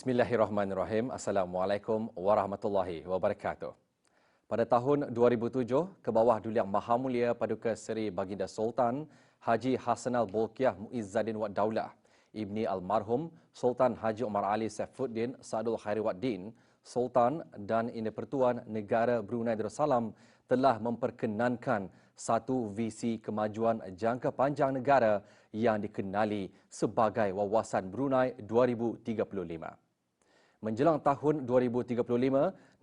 Bismillahirrahmanirrahim. Assalamualaikum warahmatullahi wabarakatuh. Pada tahun 2007, ke bawah Duliang Maha Mulia Paduka Seri Baginda Sultan Haji Hasanal Bolkiah Muizzaddin Wad Daulah, Ibni Almarhum Sultan Haji Umar Ali Saifuddin Sadul Khairi Waddin, Sultan dan Ini Pertuan Negara Brunei Darussalam telah memperkenankan satu visi kemajuan jangka panjang negara yang dikenali sebagai Wawasan Brunei 2035. Menjelang tahun 2035,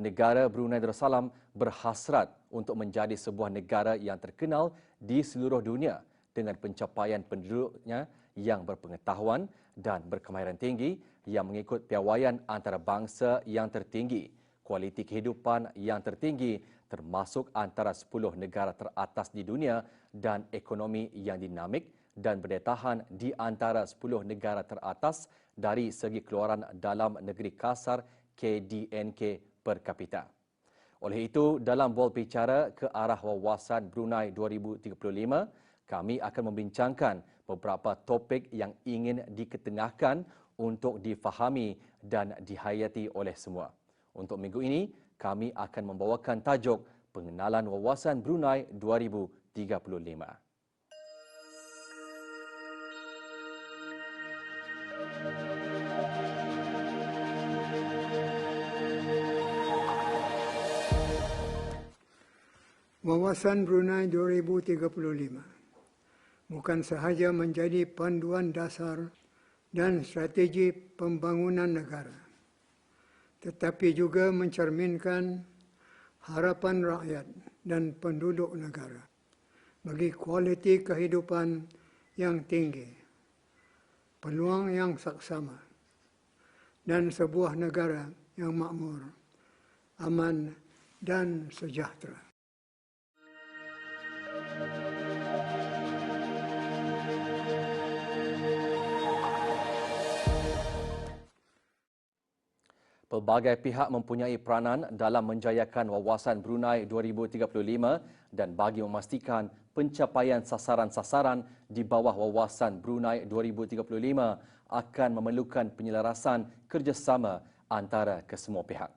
negara Brunei Darussalam berhasrat untuk menjadi sebuah negara yang terkenal di seluruh dunia dengan pencapaian penduduknya yang berpengetahuan dan berkemahiran tinggi yang mengikut piawaian antarabangsa yang tertinggi, kualiti kehidupan yang tertinggi termasuk antara 10 negara teratas di dunia dan ekonomi yang dinamik dan berdaya tahan di antara 10 negara teratas dari segi keluaran dalam negeri kasar KDNK per kapita. Oleh itu, dalam bol bicara ke arah wawasan Brunei 2035, kami akan membincangkan beberapa topik yang ingin diketengahkan untuk difahami dan dihayati oleh semua. Untuk minggu ini, kami akan membawakan tajuk Pengenalan Wawasan Brunei 2035. Wawasan Brunei 2035 bukan sahaja menjadi panduan dasar dan strategi pembangunan negara tetapi juga mencerminkan harapan rakyat dan penduduk negara bagi kualiti kehidupan yang tinggi, peluang yang saksama, dan sebuah negara yang makmur, aman, dan sejahtera. Pelbagai pihak mempunyai peranan dalam menjayakan wawasan Brunei 2035 dan bagi memastikan pencapaian sasaran-sasaran di bawah wawasan Brunei 2035 akan memerlukan penyelarasan kerjasama antara kesemua pihak.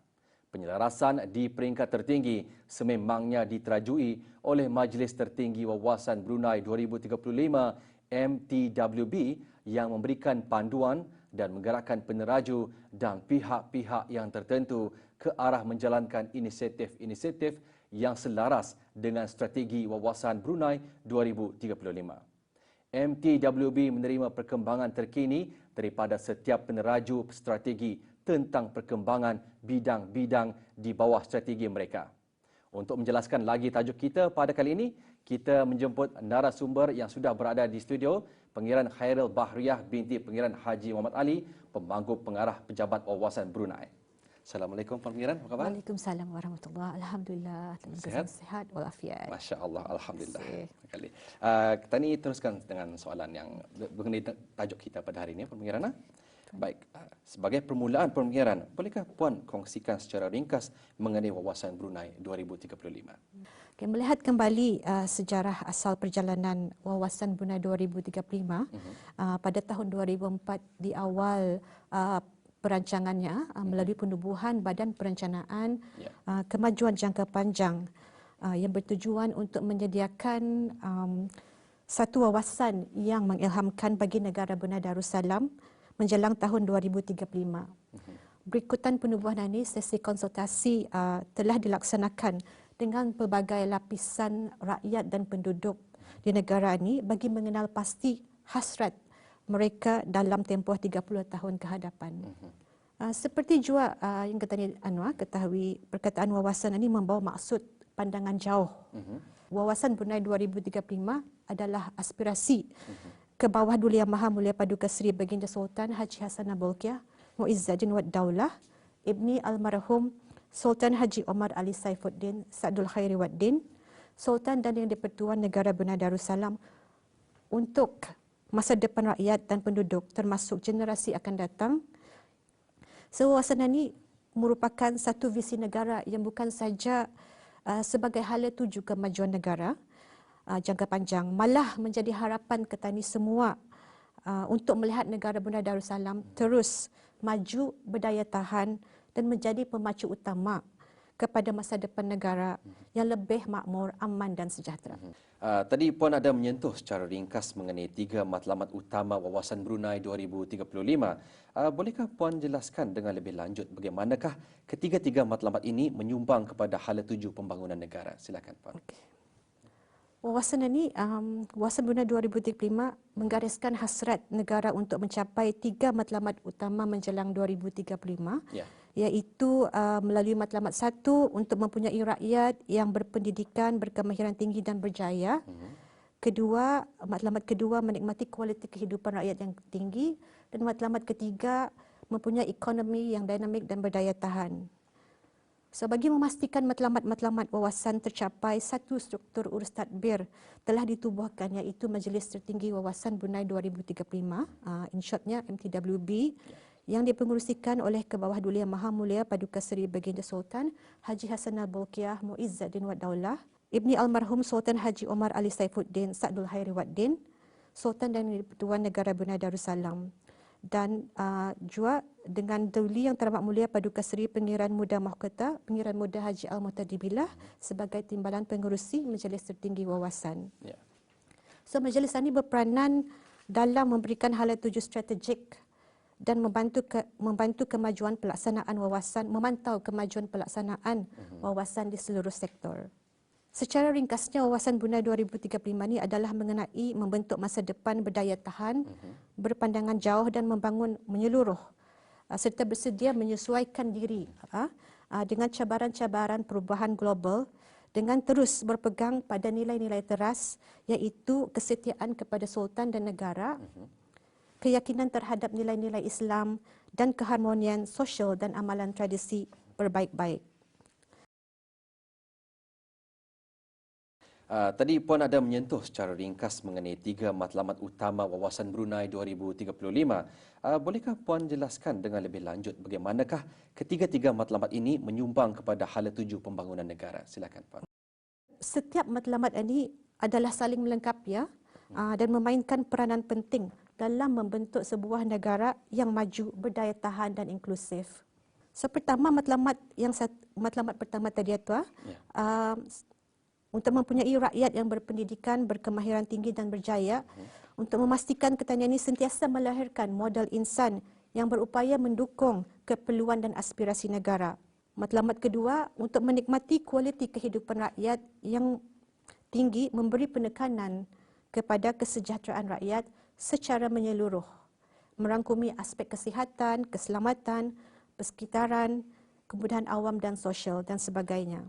Penyelarasan di peringkat tertinggi sememangnya diterajui oleh Majlis Tertinggi Wawasan Brunei 2035 MTWB yang memberikan panduan dan menggerakkan peneraju dan pihak-pihak yang tertentu ke arah menjalankan inisiatif-inisiatif yang selaras dengan strategi wawasan Brunei 2035. MTWB menerima perkembangan terkini daripada setiap peneraju strategi tentang perkembangan bidang-bidang di bawah strategi mereka. Untuk menjelaskan lagi tajuk kita pada kali ini, kita menjemput narasumber yang sudah berada di studio Pengiran Khairil Bahriyah binti Pengiran Haji Muhammad Ali, pemangku pengarah Pejabat Wawasan Brunei. Assalamualaikum Pengiran, apa khabar? Waalaikumsalam warahmatullahi Alhamdulillah, sehat, sehat walafiat. Masya Allah, Alhamdulillah. Sekali. Uh, kita ni teruskan dengan soalan yang mengenai tajuk kita pada hari ini, Pengiran. Baik, uh, sebagai permulaan Pengiran, bolehkah Puan kongsikan secara ringkas mengenai Wawasan Brunei 2035? Okay, melihat kembali uh, sejarah asal perjalanan wawasan Brunei 2035 uh-huh. uh, pada tahun 2004 di awal uh, perancangannya uh, melalui penubuhan Badan Perencanaan yeah. uh, Kemajuan Jangka Panjang uh, yang bertujuan untuk menyediakan um, satu wawasan yang mengilhamkan bagi negara Brunei Darussalam menjelang tahun 2035. Uh-huh. Berikutan penubuhan ini, sesi konsultasi uh, telah dilaksanakan dengan pelbagai lapisan rakyat dan penduduk di negara ini bagi mengenal pasti hasrat mereka dalam tempoh 30 tahun ke hadapan. Uh, seperti juga uh, yang kata Anwar ketahui perkataan wawasan ini membawa maksud pandangan jauh. Uh-huh. Wawasan Brunei 2035 adalah aspirasi uh-huh. Ke bawah Duli Yang Maha Mulia Paduka Seri Baginda Sultan Haji Hasan Bolkiah Muizzaddin Wad Daulah Ibni Almarhum Sultan Haji Omar Ali Saifuddin Sadul Khairi Waddin, Sultan dan Yang di-Pertuan Negara Brunei Darussalam untuk masa depan rakyat dan penduduk termasuk generasi akan datang. Sewawasan ini merupakan satu visi negara yang bukan saja uh, sebagai hala tuju kemajuan negara uh, jangka panjang, malah menjadi harapan ketani semua uh, untuk melihat negara Brunei Darussalam terus maju berdaya tahan dan menjadi pemacu utama kepada masa depan negara yang lebih makmur, aman dan sejahtera. Uh, tadi Puan ada menyentuh secara ringkas mengenai tiga matlamat utama wawasan Brunei 2035. Uh, bolehkah Puan jelaskan dengan lebih lanjut bagaimanakah ketiga-tiga matlamat ini menyumbang kepada hala tuju pembangunan negara? Silakan Puan. Okay. Wawasan ini, um, Wawasan Brunei 2035 menggariskan hasrat negara untuk mencapai tiga matlamat utama menjelang 2035. Yeah iaitu uh, melalui matlamat satu untuk mempunyai rakyat yang berpendidikan, berkemahiran tinggi dan berjaya. Hmm. Kedua, matlamat kedua menikmati kualiti kehidupan rakyat yang tinggi dan matlamat ketiga mempunyai ekonomi yang dinamik dan berdaya tahan. So, bagi memastikan matlamat-matlamat wawasan tercapai, satu struktur urus tadbir telah ditubuhkan iaitu Majlis Tertinggi Wawasan Brunei 2035, uh, in shortnya MTWB. Yang dipengurusikan oleh Kebawah Duli Yang Maha Mulia Paduka Seri Baginda Sultan Haji Hassan Al-Bolkiah Muizzaddin Wad Daulah, Ibni Almarhum Sultan Haji Omar Ali Saifuddin Sa'dul Hairi Waddin, Sultan dan Pertuan Negara Brunei Darussalam dan uh, juga dengan Duli Yang Teramat Mulia Paduka Seri Pengiran Muda Mahkota, Pengiran Muda Haji Al-Mutadibillah sebagai timbalan pengurusi Majlis Tertinggi Wawasan. Yeah. So majlis ini berperanan dalam memberikan hala tuju strategik dan membantu ke, membantu kemajuan pelaksanaan wawasan, memantau kemajuan pelaksanaan uh-huh. wawasan di seluruh sektor. Secara ringkasnya, wawasan Brunei 2035 ini adalah mengenai membentuk masa depan berdaya tahan, uh-huh. berpandangan jauh dan membangun menyeluruh uh, serta bersedia menyesuaikan diri uh, uh, dengan cabaran-cabaran perubahan global dengan terus berpegang pada nilai-nilai teras iaitu kesetiaan kepada sultan dan negara, uh-huh keyakinan terhadap nilai-nilai Islam dan keharmonian sosial dan amalan tradisi berbaik-baik. Uh, tadi Puan ada menyentuh secara ringkas mengenai tiga matlamat utama wawasan Brunei 2035. Uh, bolehkah Puan jelaskan dengan lebih lanjut bagaimanakah ketiga-tiga matlamat ini menyumbang kepada hala tuju pembangunan negara? Silakan Puan. Setiap matlamat ini adalah saling melengkapi ya, uh, dan memainkan peranan penting dalam membentuk sebuah negara yang maju, berdaya tahan dan inklusif. So pertama matlamat yang matlamat pertama tadi itu yeah. Ya. uh, untuk mempunyai rakyat yang berpendidikan, berkemahiran tinggi dan berjaya untuk memastikan ketanya ini sentiasa melahirkan modal insan yang berupaya mendukung keperluan dan aspirasi negara. Matlamat kedua untuk menikmati kualiti kehidupan rakyat yang tinggi memberi penekanan kepada kesejahteraan rakyat secara menyeluruh merangkumi aspek kesihatan, keselamatan, persekitaran, kemudahan awam dan sosial dan sebagainya.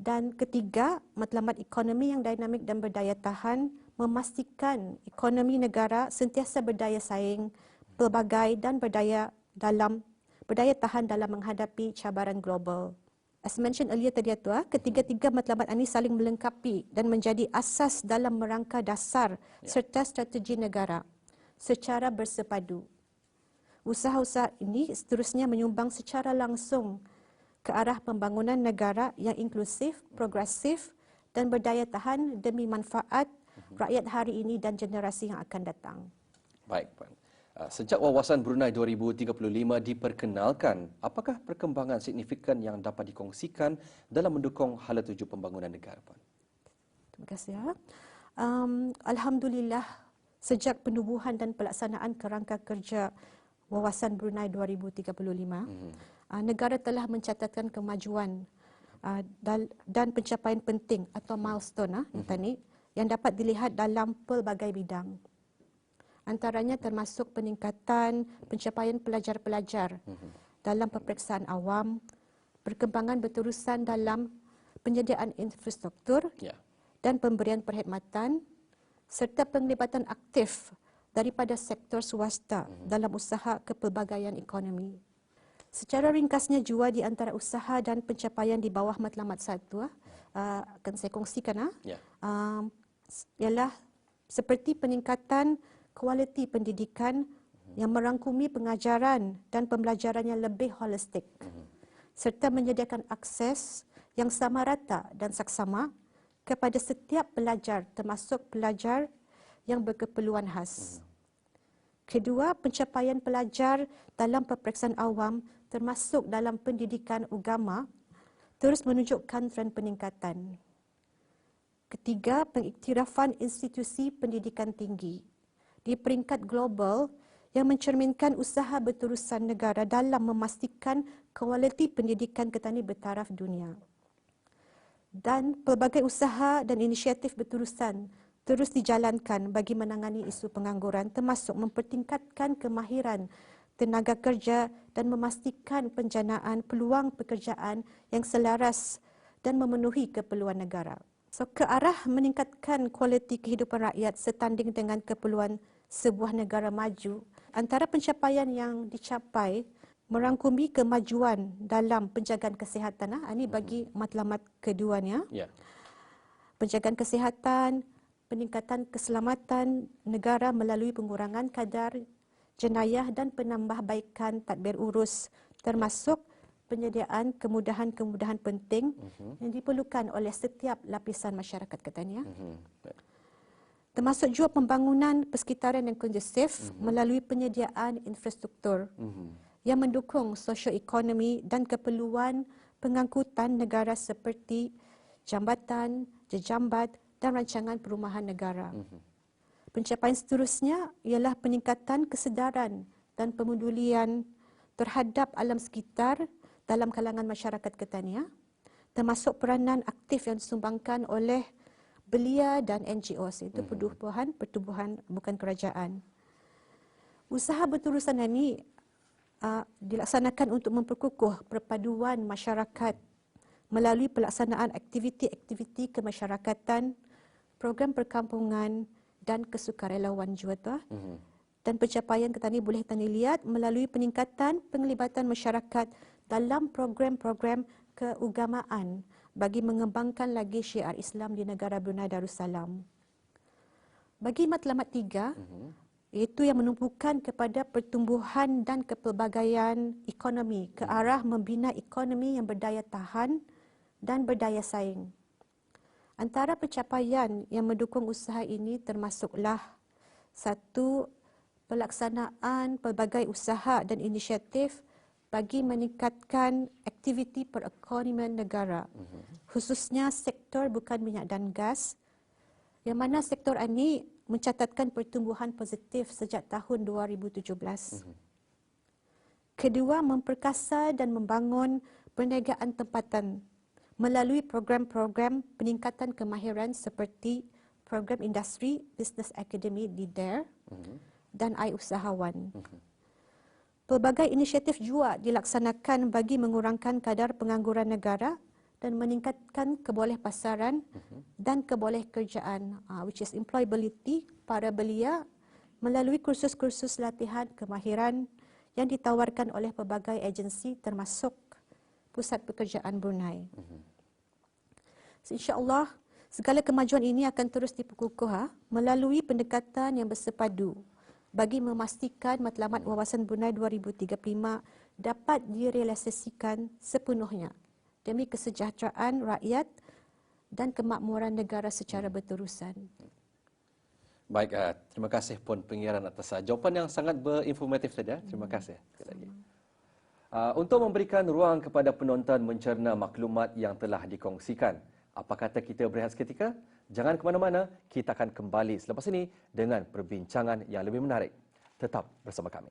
Dan ketiga, matlamat ekonomi yang dinamik dan berdaya tahan memastikan ekonomi negara sentiasa berdaya saing, pelbagai dan berdaya dalam berdaya tahan dalam menghadapi cabaran global. As mentioned earlier tadi ah, ketiga-tiga matlamat ini saling melengkapi dan menjadi asas dalam merangka dasar ya. serta strategi negara secara bersepadu. Usaha-usaha ini seterusnya menyumbang secara langsung ke arah pembangunan negara yang inklusif, progresif dan berdaya tahan demi manfaat mhm. rakyat hari ini dan generasi yang akan datang. Baik, Puan. Ah, sejak wawasan Brunei 2035 diperkenalkan, apakah perkembangan signifikan yang dapat dikongsikan dalam mendukung hala tuju pembangunan negara? Puan? Terima kasih. Ya. Um, Alhamdulillah, sejak penubuhan dan pelaksanaan kerangka kerja wawasan Brunei 2035, hmm. Uh, negara telah mencatatkan kemajuan uh, dan pencapaian penting atau milestone uh, hmm. yang dapat dilihat dalam pelbagai bidang antaranya termasuk peningkatan pencapaian pelajar-pelajar mhm. dalam peperiksaan awam, perkembangan berterusan dalam penyediaan infrastruktur yeah. dan pemberian perkhidmatan serta penglibatan aktif daripada sektor swasta mm-hmm. dalam usaha kepelbagaian ekonomi. Secara ringkasnya jua di antara usaha dan pencapaian di bawah matlamat satu uh, akan saya kongsikan uh, yeah. uh, ialah seperti peningkatan kualiti pendidikan yang merangkumi pengajaran dan pembelajaran yang lebih holistik serta menyediakan akses yang sama rata dan saksama kepada setiap pelajar termasuk pelajar yang berkeperluan khas. Kedua, pencapaian pelajar dalam peperiksaan awam termasuk dalam pendidikan agama terus menunjukkan tren peningkatan. Ketiga, pengiktirafan institusi pendidikan tinggi di peringkat global yang mencerminkan usaha berterusan negara dalam memastikan kualiti pendidikan ketani bertaraf dunia. Dan pelbagai usaha dan inisiatif berterusan terus dijalankan bagi menangani isu pengangguran termasuk mempertingkatkan kemahiran tenaga kerja dan memastikan penjanaan peluang pekerjaan yang selaras dan memenuhi keperluan negara. So ke arah meningkatkan kualiti kehidupan rakyat setanding dengan keperluan sebuah negara maju antara pencapaian yang dicapai merangkumi kemajuan dalam penjagaan kesihatan. Ah, ini bagi mhm. matlamat keduanya. Yeah. Penjagaan kesihatan, peningkatan keselamatan negara melalui pengurangan kadar jenayah dan penambahbaikan tadbir urus termasuk penyediaan kemudahan-kemudahan penting uh-huh. yang diperlukan oleh setiap lapisan masyarakat katanya. Uh-huh. Termasuk juga pembangunan persekitaran yang kondusif uh-huh. melalui penyediaan infrastruktur uh-huh. yang mendukung sosioekonomi dan keperluan pengangkutan negara seperti jambatan, jejambat dan rancangan perumahan negara. Uh-huh. Pencapaian seterusnya ialah peningkatan kesedaran dan pemedulian terhadap alam sekitar dalam kalangan masyarakat Ketania termasuk peranan aktif yang disumbangkan oleh belia dan NGOs itu mhm. pertubuhan pertubuhan bukan kerajaan. Usaha berterusan ini uh, dilaksanakan untuk memperkukuh perpaduan masyarakat melalui pelaksanaan aktiviti-aktiviti kemasyarakatan, program perkampungan dan kesukarelawan juga mm-hmm. Dan pencapaian kita ni boleh kita lihat melalui peningkatan penglibatan masyarakat dalam program-program keagamaan bagi mengembangkan lagi syiar Islam di negara Brunei Darussalam. Bagi matlamat tiga, uh-huh. iaitu yang menumpukan kepada pertumbuhan dan kepelbagaian ekonomi ke arah membina ekonomi yang berdaya tahan dan berdaya saing. Antara pencapaian yang mendukung usaha ini termasuklah satu pelaksanaan pelbagai usaha dan inisiatif bagi meningkatkan aktiviti perekonomian negara khususnya sektor bukan minyak dan gas yang mana sektor ini mencatatkan pertumbuhan positif sejak tahun 2017. Uh-huh. Kedua, memperkasa dan membangun perniagaan tempatan melalui program-program peningkatan kemahiran seperti program industri Business Academy di DARE uh-huh. dan I Usahawan. Uh-huh. Pelbagai inisiatif juga dilaksanakan bagi mengurangkan kadar pengangguran negara dan meningkatkan keboleh pasaran uh-huh. dan keboleh kerjaan uh, which is employability para belia melalui kursus-kursus latihan kemahiran yang ditawarkan oleh pelbagai agensi termasuk Pusat Pekerjaan Brunei. Uh-huh. InsyaAllah segala kemajuan ini akan terus diperkukuh ha, melalui pendekatan yang bersepadu bagi memastikan matlamat wawasan Brunei 2035 dapat direalisasikan sepenuhnya demi kesejahteraan rakyat dan kemakmuran negara secara berterusan. Baik, uh, terima kasih Puan Pengiran atas uh, jawapan yang sangat berinformatif saja. Terima hmm, kasih. Uh, untuk memberikan ruang kepada penonton mencerna maklumat yang telah dikongsikan, apa kata kita berehat seketika? Jangan ke mana-mana, kita akan kembali selepas ini dengan perbincangan yang lebih menarik. Tetap bersama kami.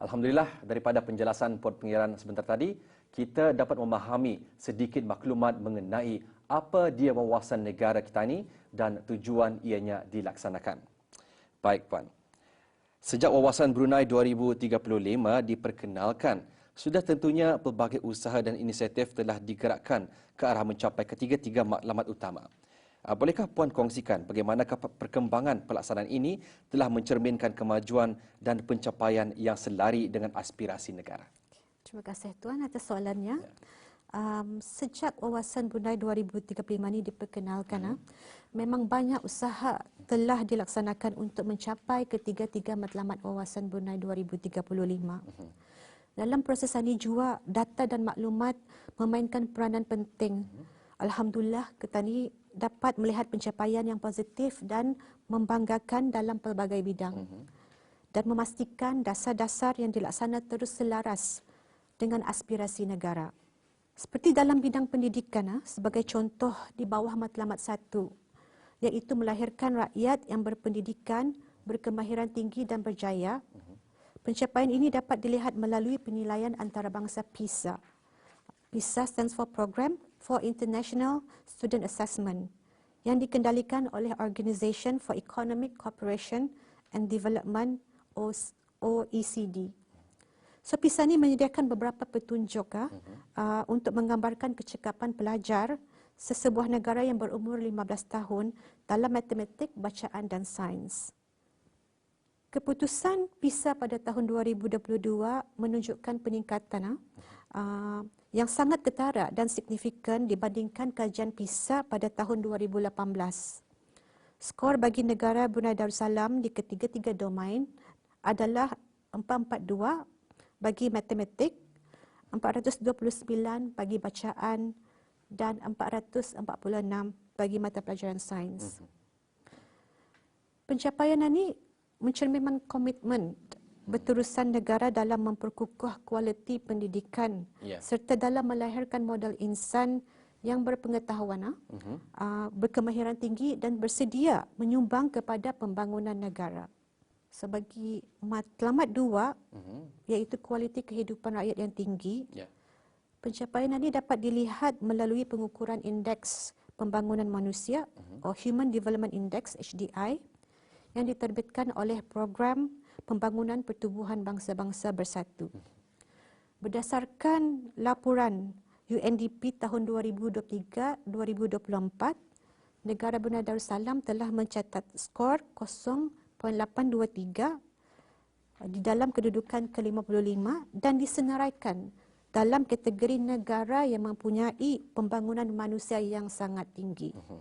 Alhamdulillah daripada penjelasan Puan Pengiran sebentar tadi, kita dapat memahami sedikit maklumat mengenai apa dia wawasan negara kita ini dan tujuan ianya dilaksanakan. Baik puan. Sejak wawasan Brunei 2035 diperkenalkan, sudah tentunya pelbagai usaha dan inisiatif telah digerakkan ke arah mencapai ketiga-tiga maklumat utama. Ah, bolehkah puan kongsikan bagaimana perkembangan pelaksanaan ini telah mencerminkan kemajuan dan pencapaian yang selari dengan aspirasi negara? Terima kasih tuan atas soalannya. Ya. Um, sejak wawasan Brunei 2035 ini diperkenalkan, hmm. memang banyak usaha telah dilaksanakan untuk mencapai ketiga-tiga matlamat wawasan Brunei 2035. Hmm. Dalam proses ini juga data dan maklumat memainkan peranan penting. Hmm. Alhamdulillah kita ni dapat melihat pencapaian yang positif dan membanggakan dalam pelbagai bidang. Hmm. Dan memastikan dasar-dasar yang dilaksana terus selaras dengan aspirasi negara. Seperti dalam bidang pendidikan, ah, sebagai contoh di bawah matlamat satu, iaitu melahirkan rakyat yang berpendidikan, berkemahiran tinggi dan berjaya. Pencapaian ini dapat dilihat melalui penilaian antarabangsa PISA. PISA stands for Program for International Student Assessment yang dikendalikan oleh Organisation for Economic Cooperation and Development OECD. So PISA ini menyediakan beberapa petunjuk uh, untuk menggambarkan kecekapan pelajar sesebuah negara yang berumur 15 tahun dalam matematik, bacaan dan sains. Keputusan PISA pada tahun 2022 menunjukkan peningkatan uh, yang sangat ketara dan signifikan dibandingkan kajian PISA pada tahun 2018. Skor bagi negara Brunei Darussalam di ketiga-tiga domain adalah 442 bagi matematik, 429 bagi bacaan dan 446 bagi mata pelajaran sains. Mhm. Pencapaian ini mencerminkan komitmen berterusan negara dalam memperkukuh kualiti pendidikan yeah. serta dalam melahirkan modal insan yang berpengetahuan, uh-huh. uh, berkemahiran tinggi dan bersedia menyumbang kepada pembangunan negara sebagai matlamat dua uh-huh. iaitu kualiti kehidupan rakyat yang tinggi. Yeah. Pencapaian ini dapat dilihat melalui pengukuran indeks pembangunan manusia uh-huh. atau Human Development Index HDI yang diterbitkan oleh program pembangunan pertubuhan bangsa-bangsa bersatu. Uh-huh. Berdasarkan laporan UNDP tahun 2023-2024, negara Brunei Darussalam telah mencatat skor 823 di dalam kedudukan ke-55 dan disenaraikan dalam kategori negara yang mempunyai pembangunan manusia yang sangat tinggi. Mhm.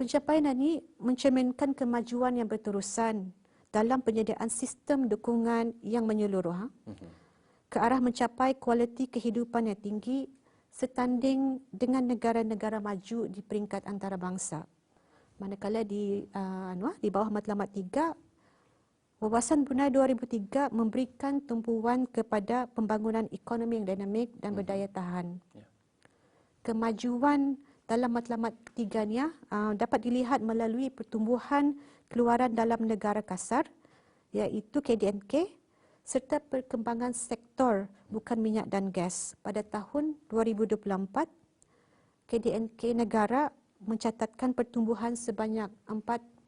Pencapaian ini mencerminkan kemajuan yang berterusan dalam penyediaan sistem dukungan yang menyeluruh ha? mhm. ke arah mencapai kualiti kehidupan yang tinggi setanding dengan negara-negara maju di peringkat antarabangsa manakala di uh, di bawah matlamat 3 Wawasan Brunei 2003 memberikan tumpuan kepada pembangunan ekonomi yang dinamik dan hmm. berdaya tahan. Ya. Kemajuan dalam matlamat tiga ni uh, dapat dilihat melalui pertumbuhan keluaran dalam negara kasar iaitu KDNK serta perkembangan sektor bukan minyak dan gas pada tahun 2024 KDNK negara mencatatkan pertumbuhan sebanyak 4.2%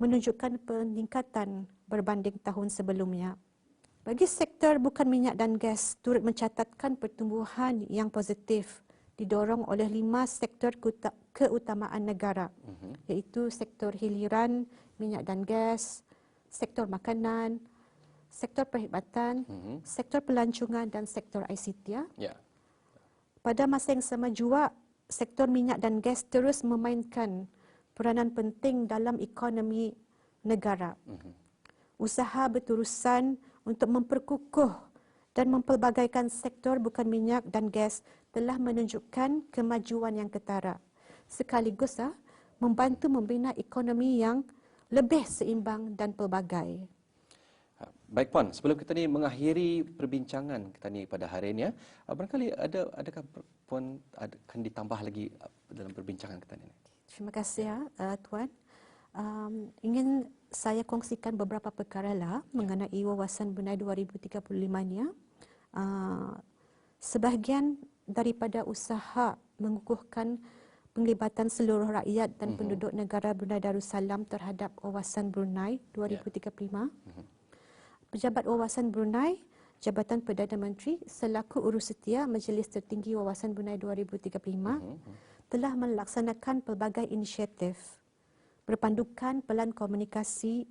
menunjukkan peningkatan berbanding tahun sebelumnya. Bagi sektor bukan minyak dan gas turut mencatatkan pertumbuhan yang positif didorong oleh lima sektor keutamaan negara uh-huh. iaitu sektor hiliran minyak dan gas, sektor makanan, sektor perkhidmatan, uh-huh. sektor pelancongan dan sektor ICT. Ya. Yeah. Pada masa yang sama juga sektor minyak dan gas terus memainkan peranan penting dalam ekonomi negara. Mhm. Usaha berterusan untuk memperkukuh dan mempelbagaikan sektor bukan minyak dan gas telah menunjukkan kemajuan yang ketara. Sekaligus ah, membantu membina ekonomi yang lebih seimbang dan pelbagai. Baik puan, sebelum kita ni mengakhiri perbincangan kita ni pada hari ini ya, barangkali ada adakah puan akan ditambah lagi uh, dalam perbincangan kita ni? Terima kasih ya, uh, tuan. Um, ingin saya kongsikan beberapa perkara lah ya. mengenai wawasan Brunei 2035 ni. Ya. Uh, sebahagian daripada usaha mengukuhkan penglibatan seluruh rakyat dan uh-huh. penduduk negara Brunei Darussalam terhadap wawasan Brunei 2035. Yeah. Uh-huh. Pejabat Wawasan Brunei, Jabatan Perdana Menteri selaku urus setia Majlis Tertinggi Wawasan Brunei 2035 uh-huh. telah melaksanakan pelbagai inisiatif berpandukan Pelan Komunikasi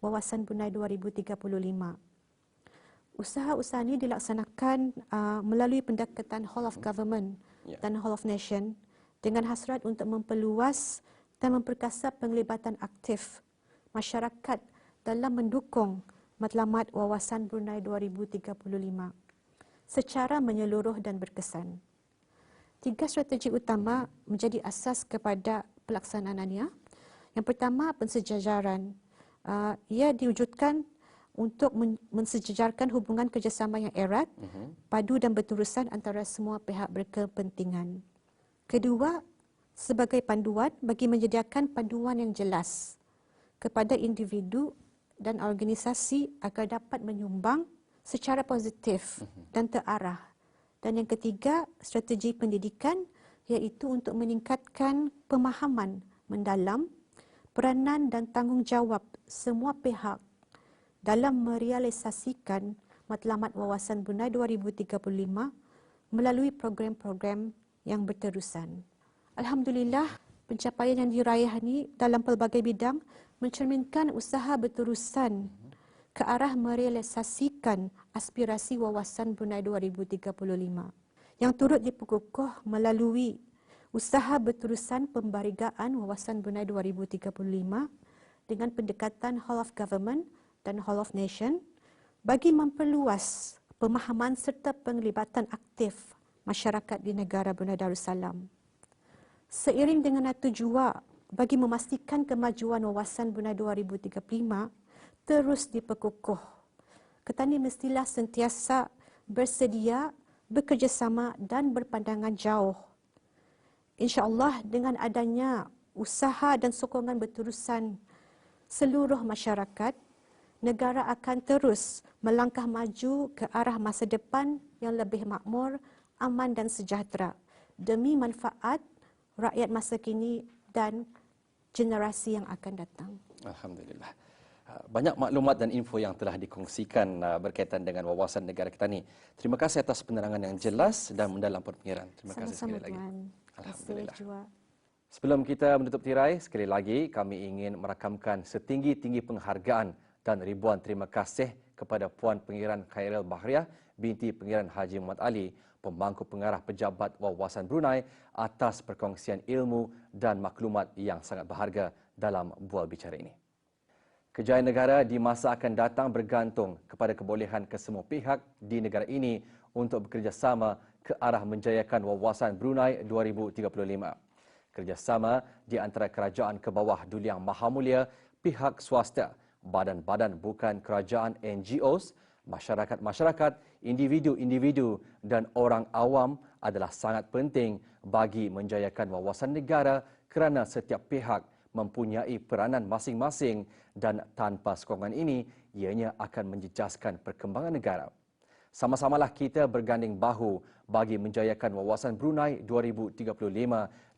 Wawasan Brunei 2035. Usaha-usaha ini dilaksanakan uh, melalui pendekatan Hall of Government Ya. dan Hall of Nation dengan hasrat untuk memperluas dan memperkasa penglibatan aktif masyarakat dalam mendukung matlamat wawasan Brunei 2035 secara menyeluruh dan berkesan. Tiga strategi utama menjadi asas kepada pelaksanaannya. Yang pertama, pensejajaran. Uh, ia diwujudkan untuk men- mensejajarkan hubungan kerjasama yang erat, uh-huh. padu dan berterusan antara semua pihak berkepentingan. Kedua, sebagai panduan bagi menyediakan panduan yang jelas kepada individu dan organisasi agar dapat menyumbang secara positif dan terarah. Dan yang ketiga, strategi pendidikan iaitu untuk meningkatkan pemahaman mendalam peranan dan tanggungjawab semua pihak dalam merealisasikan matlamat wawasan Brunei 2035 melalui program-program yang berterusan. Alhamdulillah, pencapaian yang diraih ini dalam pelbagai bidang mencerminkan usaha berterusan ke arah merealisasikan aspirasi wawasan Brunei 2035 yang turut diperkukuh melalui usaha berterusan pembarigaan wawasan Brunei 2035 dengan pendekatan Hall of Government dan Hall of Nation bagi memperluas pemahaman serta penglibatan aktif masyarakat di negara Brunei Darussalam. Seiring dengan itu jua bagi memastikan kemajuan wawasan Brunei 2035 terus diperkukuh. Ketani mestilah sentiasa bersedia, bekerjasama dan berpandangan jauh. InsyaAllah dengan adanya usaha dan sokongan berterusan seluruh masyarakat, negara akan terus melangkah maju ke arah masa depan yang lebih makmur, aman dan sejahtera demi manfaat rakyat masa kini dan generasi yang akan datang. Alhamdulillah. Uh, Banyak maklumat dan info yang telah dikongsikan uh, berkaitan dengan wawasan negara kita ni. Terima kasih atas penerangan yang jelas dan mendalam pendengaran. Terima kasih Sama-sama sekali lagi. Tuan. Kasih Alhamdulillah. Jua. Sebelum kita menutup tirai, sekali lagi kami ingin merakamkan setinggi-tinggi penghargaan dan ribuan terima kasih kepada Puan Pengiran Khairil Bahriah binti Pengiran Haji Muhammad Ali, pembangku pengarah pejabat wawasan Brunei atas perkongsian ilmu dan maklumat yang sangat berharga dalam bual bicara ini. Kejayaan negara di masa akan datang bergantung kepada kebolehan kesemua pihak di negara ini untuk bekerjasama ke arah menjayakan wawasan Brunei 2035. Kerjasama di antara kerajaan ke bawah Duli Yang Maha Mulia, pihak swasta, badan-badan bukan kerajaan NGOs, masyarakat-masyarakat, individu-individu dan orang awam adalah sangat penting bagi menjayakan wawasan negara kerana setiap pihak mempunyai peranan masing-masing dan tanpa sokongan ini ianya akan menjejaskan perkembangan negara. Sama-samalah kita berganding bahu bagi menjayakan wawasan Brunei 2035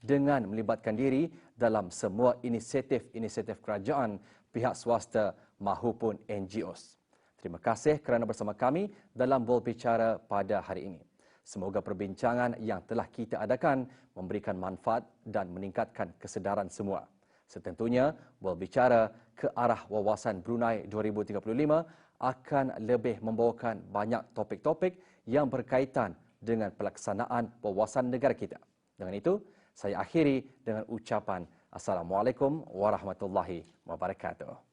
dengan melibatkan diri dalam semua inisiatif-inisiatif kerajaan, pihak swasta mahupun NGOs. Terima kasih kerana bersama kami dalam Bold Bicara pada hari ini. Semoga perbincangan yang telah kita adakan memberikan manfaat dan meningkatkan kesedaran semua. Setentunya, Bold Bicara ke arah wawasan Brunei 2035 akan lebih membawakan banyak topik-topik yang berkaitan dengan pelaksanaan wawasan negara kita. Dengan itu, saya akhiri dengan ucapan Assalamualaikum warahmatullahi wabarakatuh.